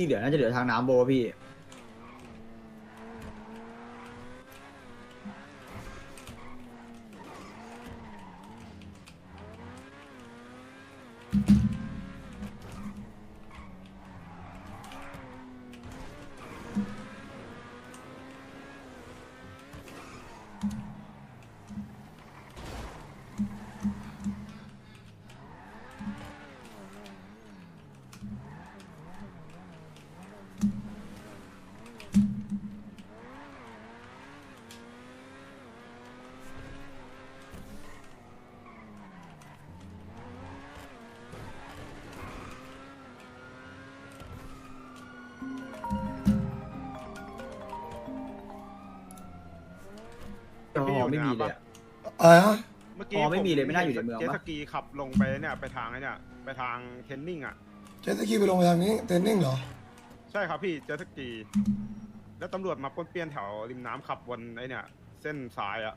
ที่เหลือน่าจะเหลือทางน้ำโบะพี่ ไม่มีเลยอะ อะไรฮะเมื่อกี้อ๋อไม่มีเลยไม่น่าอยู่ในเมืองเจตปะสกีขับลงไปเนี่ยไปทางไอ้เนี่ยไปทางเทนนิ่งอะ เจ็ตสกีไปลงไปทางนี้เทรนนิ่งเหรอ ใช่ครับพี่เจตสกี แล้วตำรวจมาป้วนเปี้ยนแถวริมน้ำขับวนไอ้เนี่ย เส้นซ้ายอะ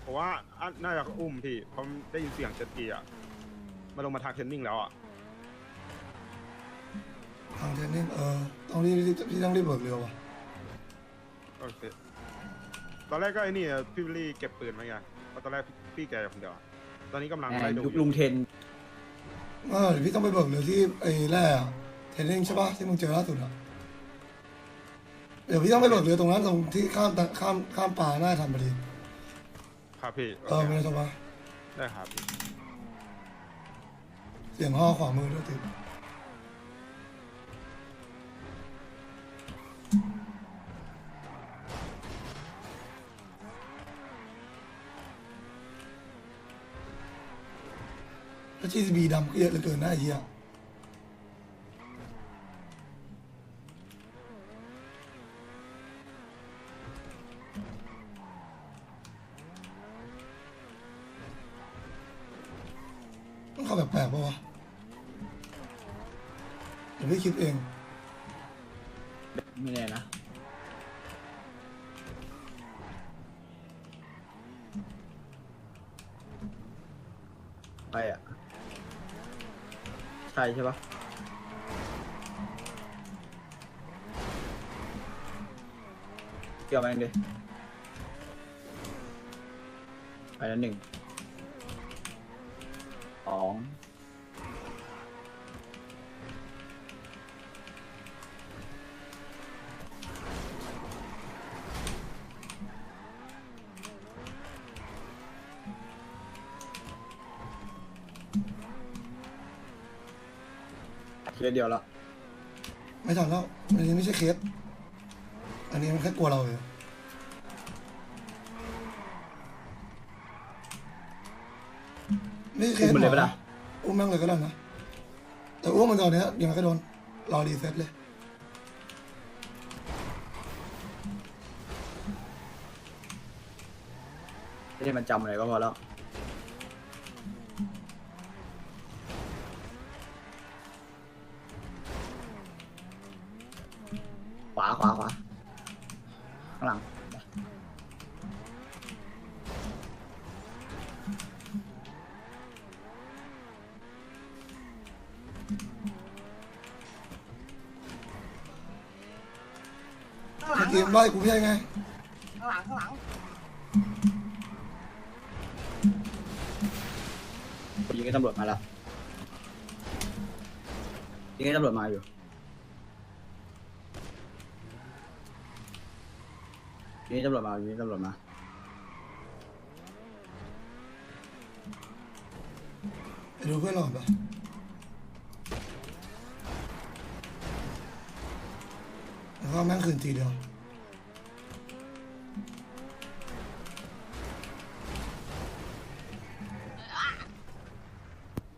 เพราะว่าอะน่าจะอุ้มพี่เพราะได้ยินเสียงเจตสกีอะมาลงมาทางเทนนิ่งแล้วอะทางเทรนนิ่งเออต้องรีบรีบพี่ต้องรีบเบิกเรือว่ะโอเค ตอนแรกก็ไอ้นี่อะพี่วิลลี่เก็บปืนมาไงเพราะตอนแรกพี่แกคนเดียวอะตอนนี้กำลังแหไล่มดูยุคอยู่ลุงเทนเออเดี๋ยวพี่ต้องไปเบิกเรือที่ไอ้แร่อะเทรนนิ่งใช่ปะที่มึงเจอล่าสุดอะเดี๋ยวพี่ต้องไปเบิกเรือตรงนั้นตรงที่ข้ามตะข้ามข้ามป่าหน้าทำพอดีครับพี่เออไม่ได้โทรมาได้ครับ เสียงห่อขวามือด้วยติด แล้ว GCB ดำก็เยอะเหลือเกินนะไอ้เหี้ยมันเข้าแบบแปลกปะวะเดี๋ยวพี่คิดเอง ไม่แน่นะ ไปอะ ใช่ใช่ปะเกี่ยวมาเองดิไปแล้วหนึ่งสอง เคสเดียวละไม่ทันแล้วอันนี้ไม่ใช่เคสอันนี้มันแค่กลัวเราเองไม่ใช่เคอุ้สมมันเลยปะล่ะอุ้มแม่งเลยก็ได้นะแต่อุ้มมันตอนเนี้ยยังไงก็โดนรอรีเซ็ตเลยไม่ได้มันจำอะไรก็พอแล้ว ขวาขวาขวาข้างหลังเมื่อกี้ไล่กูไม่ใช่ไงข้างหลังข้างหลังยิงให้ตำรวจมาแล้วยิงให้ตำรวจมาอยู่ ยิงให้ตำรวจมายิงให้ตำรวจมาไปดูเพื่อนเราก่อนปะแล้วก็แม่งคืนทีเดียว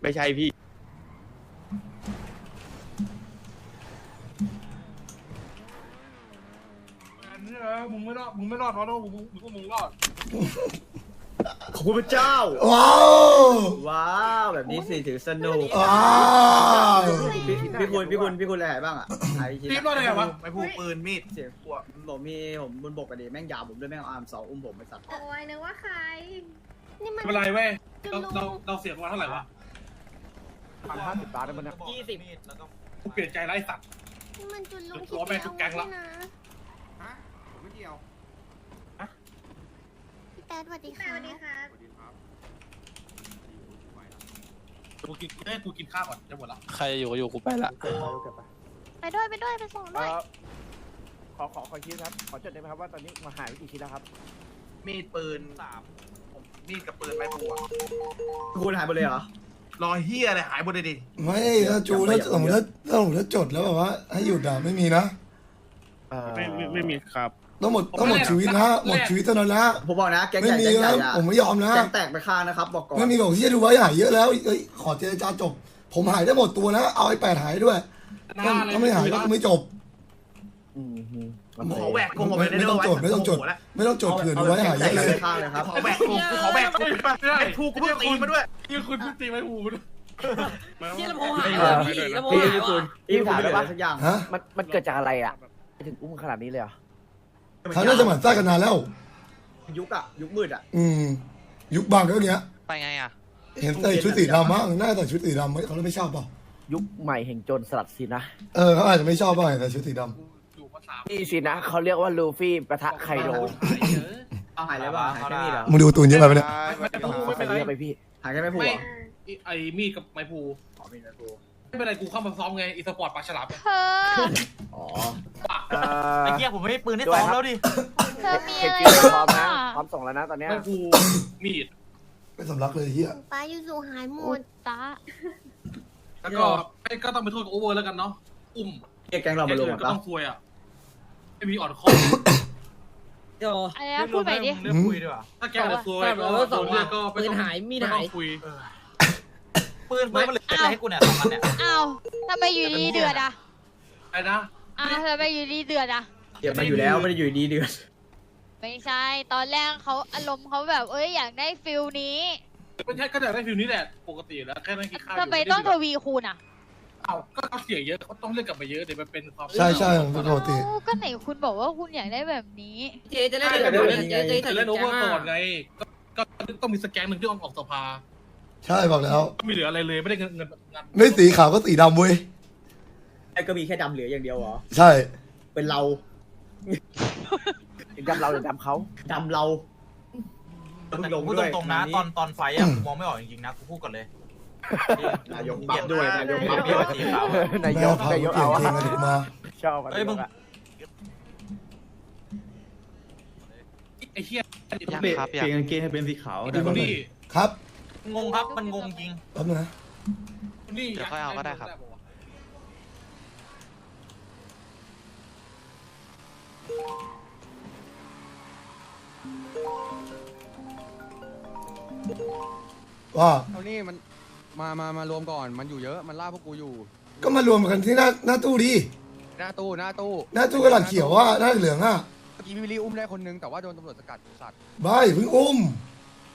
ไม่ใช่พี่ อันนี้เออมึงไม่รอด มึงไม่รอดเพราะว่ามึงมึงก็มึงรอดขอบคุณพระเจ้า ว้าว ว้าว แบบนี้สิถือสนุกว้าว พี่พี่คุณพี่คุณพี่คุณอะไรหายบ้างอะหายชิ้นรีบรอดได้ไงวะไม่พูดปืนมีดเสียงกลัวผมมีผมบนบกกันดิแม่งยาวผมด้วยแม่งเอาอาร์มสองอุ้มผมไปสัตว์โอ้ยนึกว่าใคร นี่มันไม่เป็นไรเว้ยจุเราลุเรางเราเสียประมาณเท่าไหร่วะพันห้าสิบล้านได้ปะเนี่ยยี่สิบมีดแล้วก็กูเปลี่ยนใจแล้วไอ้สัตว์ นี่มันจุนลุงตัวแม่งทุกแก๊งละนะฮะผมไม่เกี่ยวพี่ แต๊ดสวัสดีค่ะสวัสดีค่ะสวัสดีครับกูกินเอ้ยกูกินข้าวก่อนจะหมดละใครอยู่ก็อยู่กูไปละไปด้วยไปด้วยไปส่งด้วย ขอขอขอคิดครับ ขอจดได้ไหมครับว่าตอนนี้มาหายไปกี่ชิ้นแล้วครับ มีดปืนสามผมมีดกับปืนไม้บัวคุณหายไปเลยเหรอรอยเฮียอะไรหายหมดเลยดิไม่ถ้าจูถ้าสมมติถ้าถ้าสมมติถ้าจดแล้วแบบว่า ให้หยุดอะไม่มีนะไม่ไม่ไม่มีครับ ต้องหมดต้องหมดชีวิตนะหมดชีวิตเท่านั้นนะผมบอกนะแก๊งไม่ใหญ่มีแก๊งใหนะญ่อะผมไม่ยอมนะแก๊งแตกไปข้างนะครับ บอกก่อนไม่มีบอกที่จะดูไว้หายเยอะแล้วเอ้ยขอเจรจาจบ ผมหายได้หมดตัวนะเอาไอ้แปดหายด้วยถ้าถ้าไม่หายก็ไม่จบ อืมอืมขอแหวกกงออกไปได้ไม่ด้วยต้องจดไม่ต้องจดโโหแล้วไม่ต้องจดเผื่อดูไว้หายเยแตอะกเลไปยข้างเลยครับ ขอแหวกกงกูขอแหวกกงไอ้ทูกูเพิ่งตีมาด้วยยี่คุณเพิ่งตีไม้หูด้วยที่ลำโพงหายไม่ว่ะเหรอพี่ลำโพงพี่หายพี่คุณว่ะพี่คุณเหลืออะไรสักอย่าง ฮะ มันมันเกิดจากอะไรอะไปถึงอุ้มขนาดนี้เลยเหรอ เขาน่าจะหมั่นไส้กันนานแล้ว ยุคอะยุคมืดอะอืม ยุคบางก็อย่างเงี้ย ไปไงอะ เห็นใส่ชุดสีดำมั้งน่าจะใส่ชุดสีดำไหมเขาไม่ชอบเปล่ายุคใหม่แห่งโจรสลัดสินะ เออเขาอาจจะไม่ชอบเปล่าใส่ชุดสีดอยู่ภาษานี่สินะเขาเรียกว่าลูฟี่ปะทะไคโดเอาหายเลยป่ะหายแค่นี้เหรอำมึงดูตูนเยอะไปปะเนี่ยไม่เป็นไรไปพี่หายแค่ไม่พูดไม่เหรอไอ้มีดกับไม้พูขอมีนะพู ไม่เป็นไรกูเข้ามาซ้อมไงอีสปอร์ตปลาฉลามเธอ อ๋อปากเอ่อไอ้เหี้ยผมไม่มีปืนให้ซ้อมแล้วดิ เธอมีเห็อะนไรชื่อพร้อมนะอะพร้อมส่งแล้วนะตอนเนี้ย ไม้พูมีดไม่สำลักเลยเฮียป้ายูสูหายหมดตาแล้วก็ไอ้ก็ต้องไปโทษกับโอเวอร์แล้วกันเนาะอุ้มเรียกแก๊งเรามาลงแก๊กังนก็ปะต้องซวยอะไม่มีอ่อนคออะไรนะพูดไปดิ เรียกคุยดีกว่าถ้าแกจะซวยก็โดนเรียกก็ไม่ต้องหายมีหายคุย ปืนปืนมันเหลืออะไรให้กูเนี่ยสองอันเนี่ยอ้าวทำไมอยู่ดีเดือดอะไอ้นะอ้าวทำไมอยู่ดีเดือดอะเก็บมาอยู่แล้วไม่ได้อยู่ดีเดือดไม่ใช่ ตอนแรกเขาอารมณ์เขาแบบเอ้ยอยากได้ฟิลนี้ไม่ใช่ก็จะได้ฟิลนี้แหละปกติแล้วแค่นั่งกินข้าวทำไมต้องทวีคูณอะเอ้าก็เขาเสียเยอะเขาต้องเรียกกลับมาเยอะเดี๋ยวมันเป็นความใช่ใช่เป็นปกติเอ้าก็ไหนคุณบอกว่าคุณอยากได้แบบนี้เจจะเล่นใช่กับเดี๋ยวผมเล่นเจเจเดี๋ยวเล่นโอเวอร์ก่อนไงก็ก็ต้องมีสแกนหนึ่งที่ออกออกสภา ใช่บอกแล้ว ไม่เหลืออะไรเลยไม่ได้เงินเงินงานไม่สีขาวก็สีดำเว้ย ไอ้ก็มีแค่ดำเหลืออย่างเดียวเหรอ ใช่ เป็นเราดำเราหรือดำเขาดำเราแต่ลงพูดด้วยตรงๆนะตอนตอนไฟอะกูมองไม่ออกจริงๆนะกูพูดก่อนเลยนายกปรับด้วยนายกปปรัรับบด้ด้ววยยสีขาว นายแม่กพานายกูกเปลี่ยเอานเกงมาถึงมา ชอบอะเฮ้ยมึง ไอ้เหี้ยอยากครับอยากเปลี่ยนกางเกงให้เป็นสีขาวไอ้คนนี้ครับ งงครับมันงงจริง แป๊บนึงนะคนนี้เดี๋ยวค่อยเอาก็ได้ครับ ว่าเอานี่มันมามามารวมก่อนมันอยู่เยอะมันล่าพวกกูอยู่ก็มารวมกันที่หน้าหน้าตู้ดิหน้าตู้หน้าตู้หน้าตู้กระดาษเขียวว่าหน้าเหลืองอะเมื่อกี้พี่วิลลี่อุ้มได้คนนึงแต่ว่าโดนตำรวจสกัดสัตว์บายเพิ่งอุ้ม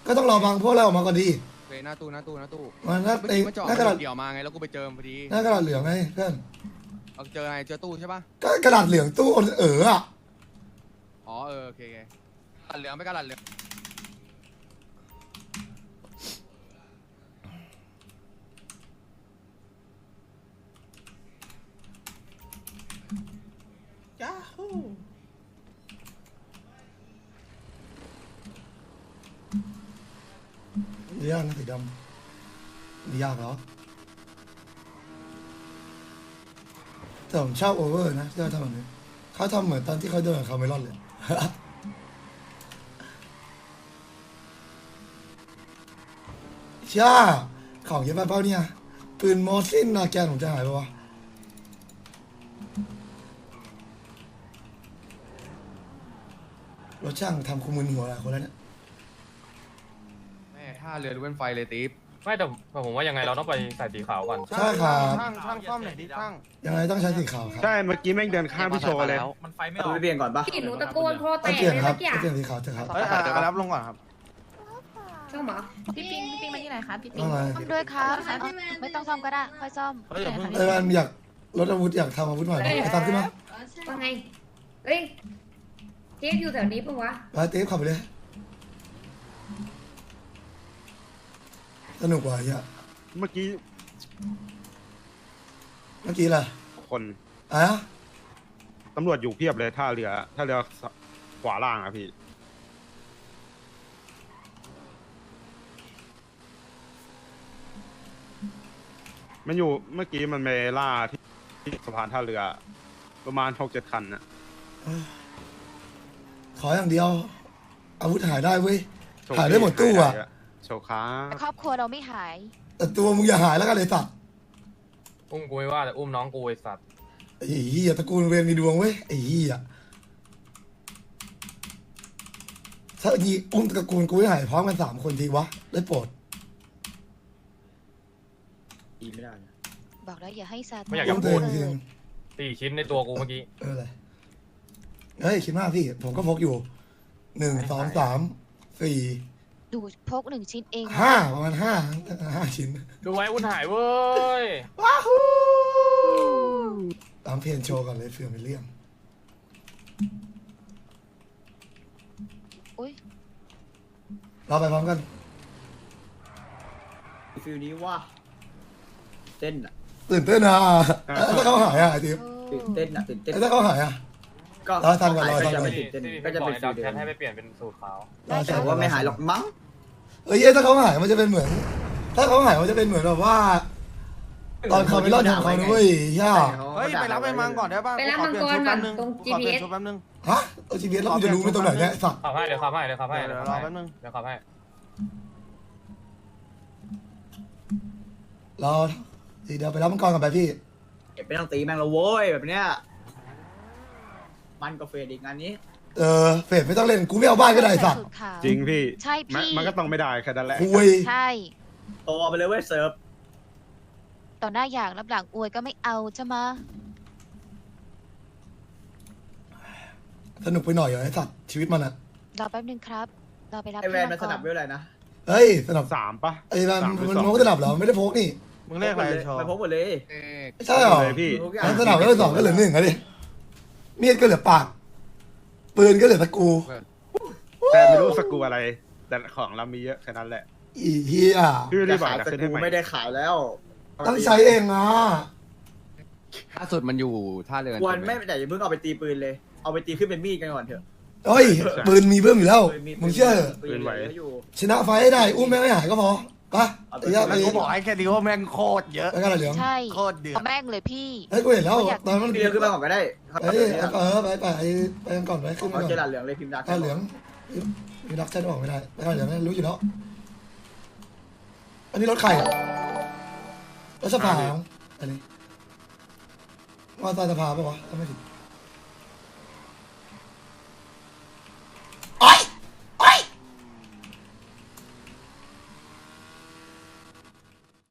ก็ต้องรอฟังพวกเราออกมาก่อนดี เวหน้าตู้หน้าตู้หน้าตู้มาหน้าเมื่อไอ้กี้มันจอดหน้ากระดาษเดี่ยวมาไงแล้วกูไปเจอพอดีหน้ากระดาษเหลืองไงเพื่อนเอาเจออะไรเจอตู้ใช่ปะก็กระดาษเหลืองตู้เอออะอ๋อเออโอเคโอเคกระดาษเหลืองไปกระดาษเหลือง ยากนะสีดำไม่ยากเหรอแต่ผมชอบโอเวอร์นะที่เขาทำแบบนี้เขาทำเหมือนตอนที่เขาเดินกับคาเมลอนเลยช่าของเยอะไปเปล่าเนี่ยปืนมอสซินนาแกนผมจะหายไปวะรถช่างทำคุมมือหัวหลายคนแล้วเนี่ย ท่าเรือดูเป็นไฟเลยติ๊บไม่แต่แต่ผมว่ายังไงเราต้องไปใส่สีขาวก่อน ใช่ครับ ช่างช่างซ่อมหน่อยดิช่างยังไงต้องใช้สีขาวครับใช่เมื่อกี้แม่งเดินข้ามพี่โชว์เลยมันไฟไม่อต้อองกไปเปลี่ยนก่อนปะพี่หนูตะโกนโทรแตต้องกเปลี่ยนเลยครับเมื่อกี้ต้องเปลี่ยนสีขาวเถอะครับเฮ้ยอะรับลงก่อนครับใช่หรอพี่ปิงพี่ปิงมาที่ไหนคะพี่ปิงว่าไงซ่อมด้วยครับเอาไม่ต้องซ่อมก็ได้ค่อยซ่อมเฮ้ยอย่าเพิ่งไอ้วันอยากลดอาวุธอยากทำอาวุธใหม่ไอ้ตามขึ้นมาว่าไงเฮ้ยเจ๊อยู่แถวนี้ปะวะไปเตฟขับไปเลย สนุกกว่าไอ้เหี้ยเมื่อกี้เมื่อกี้ล่ะคนอะตำรวจอยู่เพียบเลยท่าเรือท่าเรือขวาล่างอะพี่ มันอยู่เมื่อกี้มันไปล่าที่ที่สะพานท่าเรือ ประมาณหกเจ็ดคันนะขออย่างเดียว อาวุธหายได้เว้ยโชว์หายได้หมดตู้อะ โชว์ค้าแต่ครอบครัวเราไม่หาย แต่ตัวมึงอย่าหายแล้วกันเลยสัตว์อุ้มกูไม่ว่าแต่อุ้มน้องกูไอสัตว์ไอ้เหี้ยตระกูลเวรมีดวงเว้ยไอ้เหี้ยถ้ายีอุ้มตระกูลกูให้หายพร้อมกันสามคนทีวะได้โปรดอีไม่ได้นะบอกแล้วอย่าให้ซาตานไม่อยากอุ้จะมตัวพูเอดงทีสี่ชิ้นในตัวกูเมื่อกี้เอออะไรเฮ้ยคิดมากพี่ ผมก็พกอยู่หนึ่งสองสามสี่ ดูพกหนึ่งชิ้นเองห้าประมาณห้าห้าชิ้นดูไว้อุ้นหายเว้ย ว้าฮูตามเพลงโชว์ก่อนเลยเฟื่อไม่เลี่ยมอุ้ยเราไปพร้อมกันฟิลนี้ว่าเต้นอะตื่นเต้นอะแล้วถ้าเขาหายอะไอ้ทิพย์ตื่นเต้นอะตื่นเต้นแล้วถ้าเขาหายอะก็ รอทันก่อนรอทันจะก่อน ไม่ตื่นเต้นที่ก็จะบอเป็กนไอ้ฟิดัลกเดิแคทมให้ไปเปลี่ยนเป็นสูตรขาวรอทัแต่นก่อนว่าไม่หายหรอกมั้งเอ้ยเอ้ยถ้าเขาหายมันจะเป็นเหมือน ถ้าเขาหายมันจะเป็นเหมือนแบบว่า ตอนเขาไม่รอดทางเขานะเว้ยย่าเฮ้ยไปรับไปมังก่อนได้ป่ะไปรับมังกรก่อนตรง ขอเปลี่ยน GPS ชุดแป๊บนึงฮะเอาจีพีเอสแล้วกูจะรู้ไหมตรงไหนเนี่ยไอ้สัตว์ขับให้เดี๋ยวขับให้เดี๋ยวขับให้เดี๋เดี๋ยยววรขัอบแป๊บนึงเดี๋ยวขับให้รอเดี๋ยวไปรับมังกรกันไปพี่ เก็บไปต้องตีแม่งและโว้ยแบบเนี้ย มันก็เฟดอีกงานนี้ เออเฟดไม่ต้องเล่นกูไม่เอาบ้านก็ได้ไอ้สัตว์สูตรขาว จริงพี่ใช่พี่ มันมันก็ต้องไม่ได้แค่นั้นแหละ คุยใช่ โตเอาไปเลยเว้ยเซิร์ฟต่อหน้าอย่างรับหลังอวยก็ไม่เอาใช่ไหมะสนุกไปหน่อยเหรอไอ้สัตว์ชีวิตมันอะรอแป๊บนึงครับรอไปรับไอแวนพี่มันสนับงกเว้ยอะไรนะเฮ้ยสนับสามปะไอ้มันสามหรือมันสองพกสนับเหรอไม่ได้พกนี่มึงเรียกอะไรโชว์มันพกหมดเลย ไม่ใช่เหรอเลยพี่พกอย่ามันสนับแล้วสองก็เหลือหนึ่งอะดิ มีดก็เหลือปาก ปืนก็เหลือตะกูแต่ไม่รู้สกรูอะไร แต่ของเรามีเยอะแค่นั้นแหละอีเหี้ยพี่ไม่จะได้บอกขายจะแต่ขึ้นให้กูใหม่ไม่ได้ขายแล้วต้องใช้เองอะล่าสุดมันอยู่ท่าเรือควรใช่หไม่แต่อย่าเพิ่งเอาไปตีปืนเลย เอาไปตีขึ้นเป็นมีดกันก่อนเถอะเฮ้ยปืนมีเพิ่มอยู่แล้วปืนมึงเชื่อเหรอปืนไหวอยู่ชนะไฟให้ได้ อุ้มแม่งไม่หายก็พอ ไปะเอาไปไอ้ย่าไปแล้วกูบอกไอ้แค่นี้ว่าแม่งโคตรเยอะไปกันอะไรเหลืองใช่โคตรเดือดเอาแม่งเลยพี่เฮ้ยกูเห็นแล้วตอนมันพี่เดียวขึ้นมาก่อนก็ได้ครับเฮ้ยเออไปไปไปไปกันก่อนไปขึ้นมาเอาก่อนเจลาเหลืองเลยพิมพ์ดากันเหลืองมีรักฉันออกไม่ได้ไปกันเหลืองนั่นรู้อยู่แล้วอันนี้รถใครอะรถสภาเหรออันนี้ว่าใต้สภาปะวะถ้าไม่ผิด